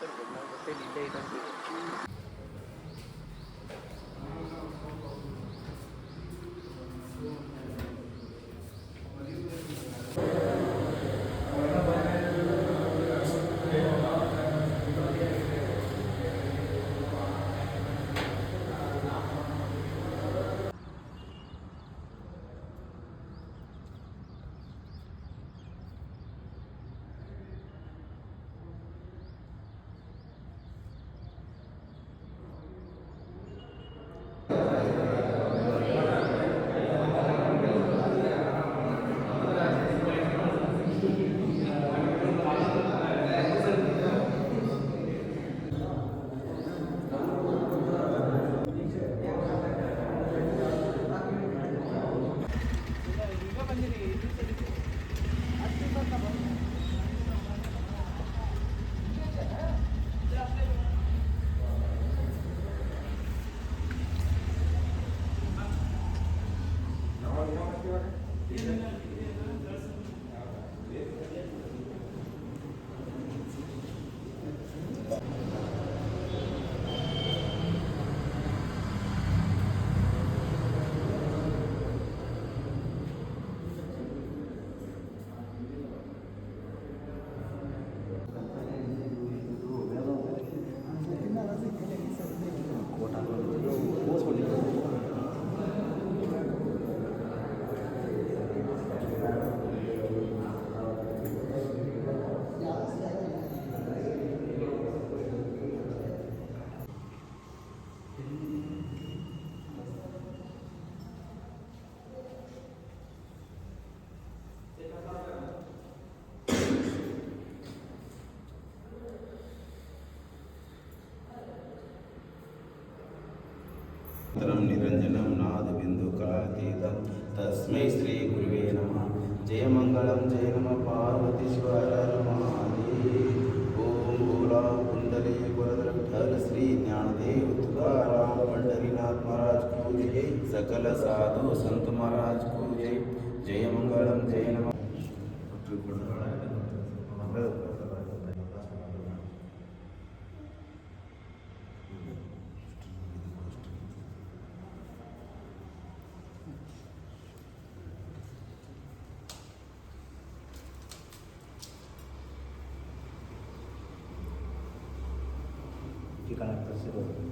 Cần phải nắm. కాలాतीతం తస్మై శ్రీ గురువే నమ జయమంగళం జయ నమ పార్వతీశ్వర నమాది ఓం భూలా కుండలే కురద్రఠల సకల సాధు సంత మహారాజ్ కూ జయ జయమంగళం జయ నమ perbukaan tersebut.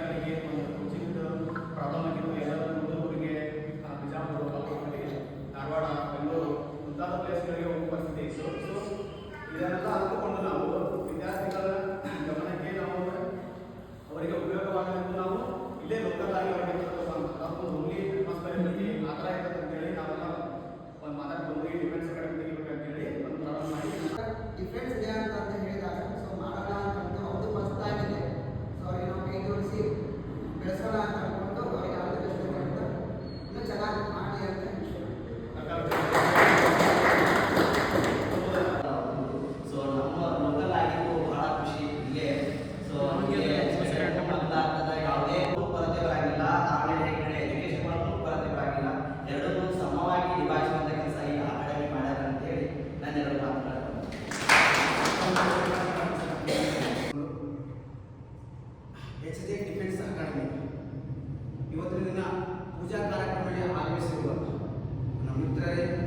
encontraré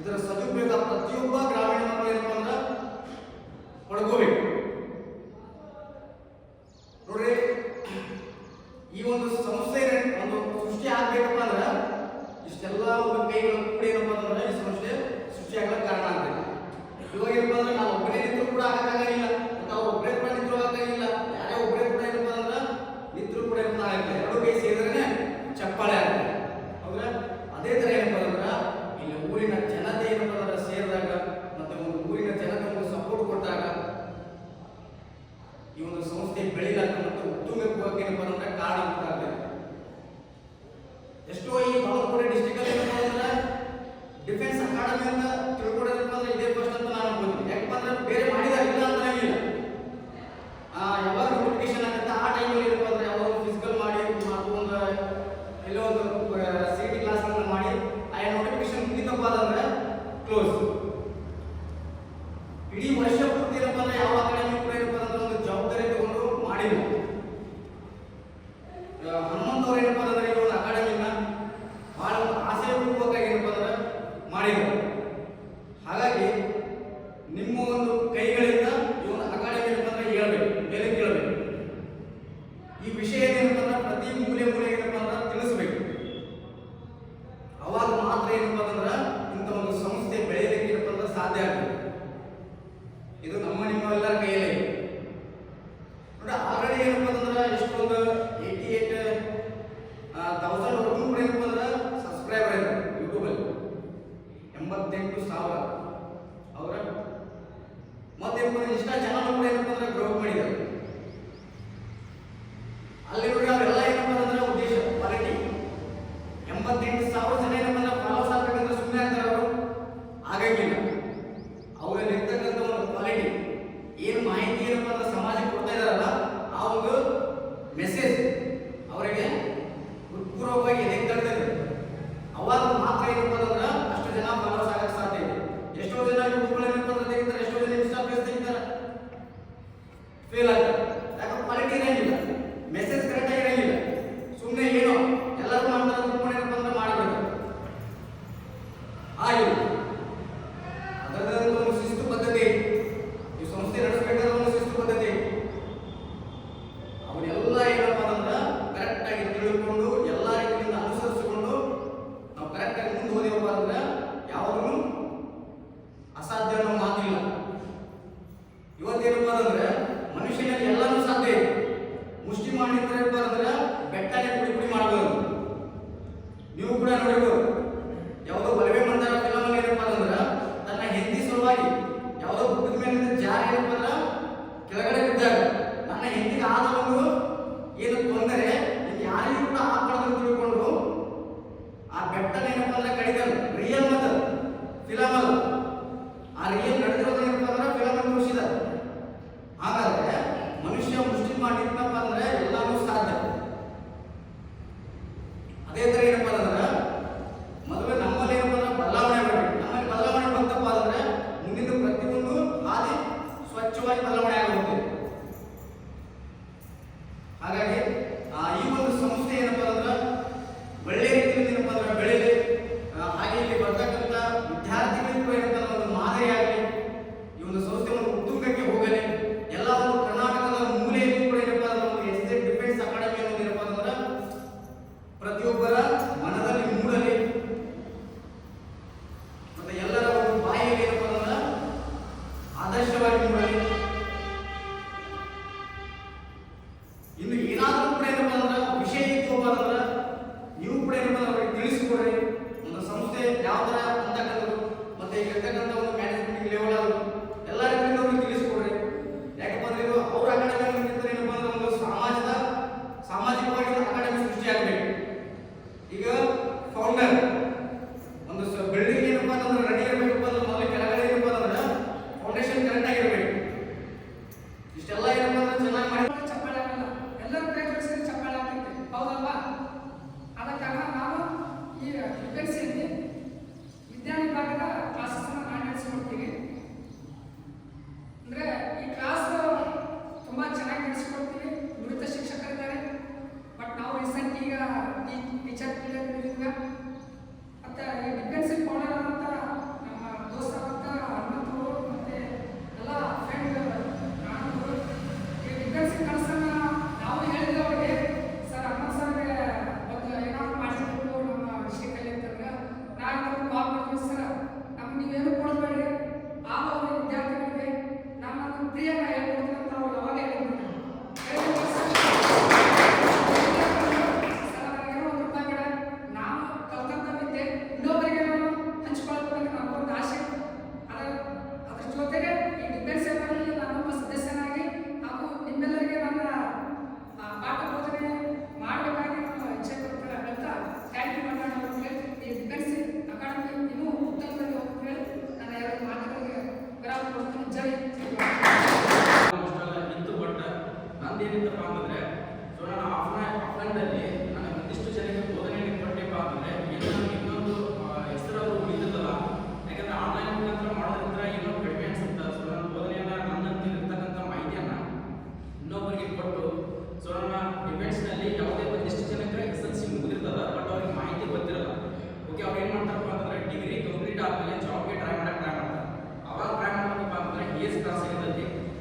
ಇದರ ಸದುಪಯೋಗ ಪ್ರತಿಯೊಬ್ಬ ಡಿಫೆನ್ಸ್ ನಿಮ್ಮ ಅಲ್ಲಿ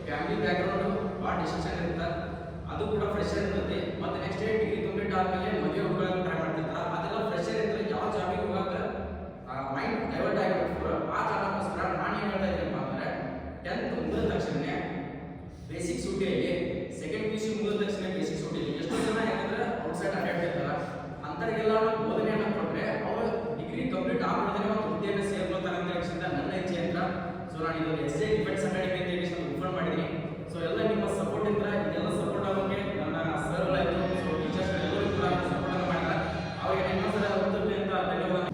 ಫ್ಯಾಮಿಲಿ ಬ್ಯಾಕ್ಗ್ರೌಂಡ್ ಭಾಳ ಡಿಸಿಷನ್ ಇರುತ್ತೆ. ಅದು ಕೂಡ ಫ್ರೆಶ್ ಇರ್ತೈತಿ. ಮತ್ತೆ ನೆಕ್ಸ್ಟ್ ಡೇ ಡಿಗ್ರಿ ಕಂಪ್ಲೀಟ್ ಆದ್ಮೇಲೆ ಮದುವೆ ಹುಡುಗರನ್ನು ಟ್ರೈ ಮಾಡ್ತಿರ್ತಾರೆ? ಅದೆಲ್ಲ ಫ್ರೆಶ್ ಇರ್ತದೆ ಯಾವ ಜಾಬಿಗೆ ಹೋಗಾಕ ಮೈಂಡ್ ಡೈವರ್ಟ್ ಆಗಿರುತ್ತೆ. ಪೂರ ಆ ಕಾರಣಕ್ಕೋಸ್ಕರ ನಾನು ಏನು ಹೇಳ್ತಾ ಇದ್ದೀನಪ್ಪ ಅಂದ್ರೆ ಟೆಂತ್ ಮುಗಿದ ತಕ್ಷಣ ಬೇಸಿಕ್ ಸೂಟಿಯಲ್ಲಿ ಸೆಕೆಂಡ್ ಪಿ ಸಿ ಮುಗಿದ ತಕ್ಷಣ ಬೇಸಿಕ್ ಸೂಟಿಯಲ್ಲಿ ಎಷ್ಟು ಜನ ಯಾಕಂದ್ರೆ ಔಟ್ಸೈಡ್ ಅಡ್ಡಾಡ್ತಿರ್ತಾರೆ ಅಂತರಿಗೆಲ್ಲ ನಾವು ಬೋಧನೆಯನ್ನ ಕೊಟ್ರೆ ಅವರು ಡಿಗ್ರಿ ಕಂಪ್ಲೀಟ್ ಆಗೋದ್ರೆ ಒಂದು ಹುದ್ದೆಯನ್ನು ಸೇರ್ಕೊಳ್ತಾರೆ ಅಂತ ನನ್ನ ಇಚ್ಛೆ ಅಂತ ಸೊ ನಾನು ಇದೊಂದು ಎಸ್ ಎ ಡಿಫೆನ್ಸ್ ಅಕಾಡೆಮಿ ಅಂತ ಹೇಳಿ ಓಪನ್ ಮಾಡಿದ್ದೀನಿ ಸೊ ಎಲ್ಲ ನಿಮ್ಮ ಸಪೋರ್ಟ್ ಇದ್ರೆ ಎಲ್ಲ ಸಪೋರ್ಟ್ ಆಗೋಕೆ ನನ್ನ ಸರ್ ಆಯಿತು ಸೊ ಟೀಚರ್ಸ್ ಎಲ್ಲರೂ ಕೂಡ ಸಪೋರ್ಟ್ ಮಾಡಿಲ್ಲ ಅವಾಗ ಇನ್ನೊಂದ್ಸಲ ಹತ್ತುತ್ತೆ ಅಂತ ಧನ್ಯವಾದ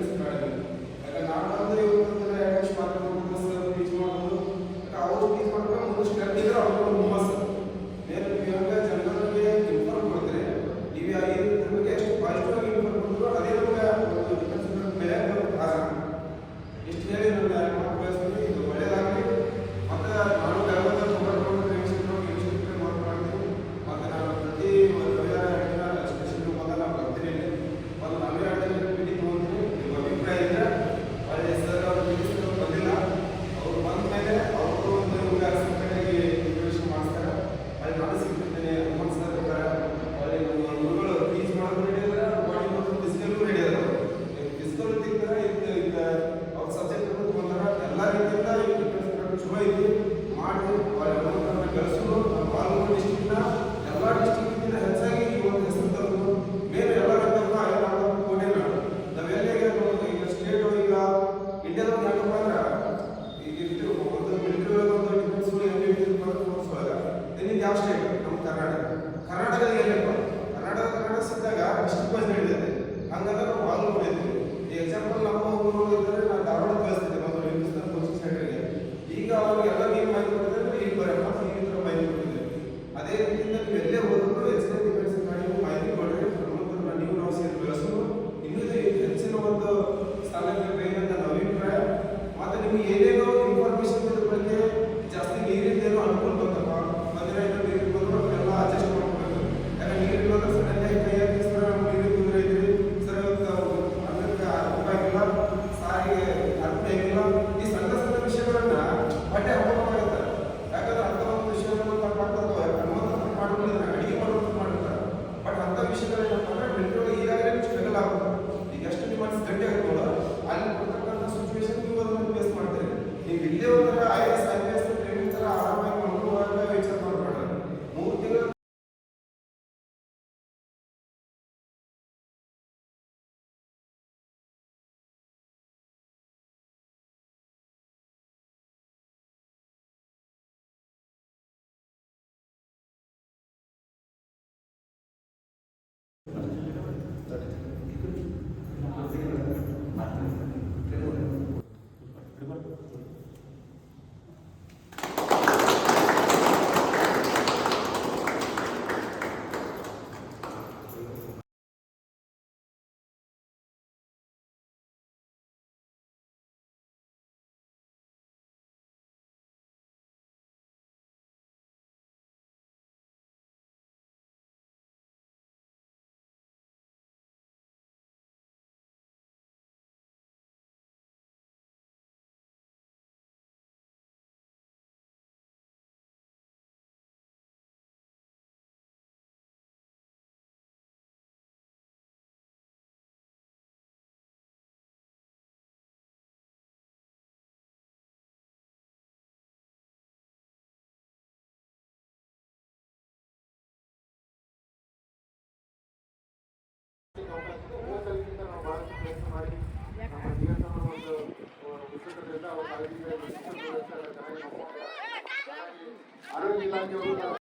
difference ಇದು ಯಾವ ಸ್ಟೇಟ್ ನಮ್ಮ ಕರ್ನಾಟಕ? ಕರ್ನಾಟಕದಲ್ಲಿ ಏನಪ್ಪ ಕರ್ನಾಟಕ ಕನ್ನಡ ಸಿದ್ದಾಗ ಇಷ್ಟು ಭಾಷೆ ಹೇಳಿದ್ದಾರೆ ಹಂಗಂದ್ರೆ ನಾವು ಆಂಗ್ಲ ಹೊಡಿತೀವಿ ಈ ಎಕ್ಸಾಂಪಲ್ ನಮ್ಮ ಊರು ಇದ್ದರೆ ನಾನು ಧಾರವಾಡ ಕಳಿಸ್ತಿದ್ದೆ ಮೊದಲು ಹಿಂದೂಸ್ತಾನ್ ಕೋಚಿಂಗ್ ಸೆಂಟರ್ಗೆ ಈಗ ಅವ್ರಿಗೆ ಎಲ್ಲ ನೀವು ಮಾಹಿತಿ ಕೊಡ್ತಾರೆ ಈಗ ಬರಪ್ಪ ಈ ಥರ ಮಾಹಿತಿ ಕೊಟ್ಟಿದ್ದೀವಿ ಅದೇ ರೀತಿಯಿಂದ ನೀವು ಎಲ್ಲೇ ಹೋದ್ರು ಎಕ್ಸಾಂಪಲ್ আরও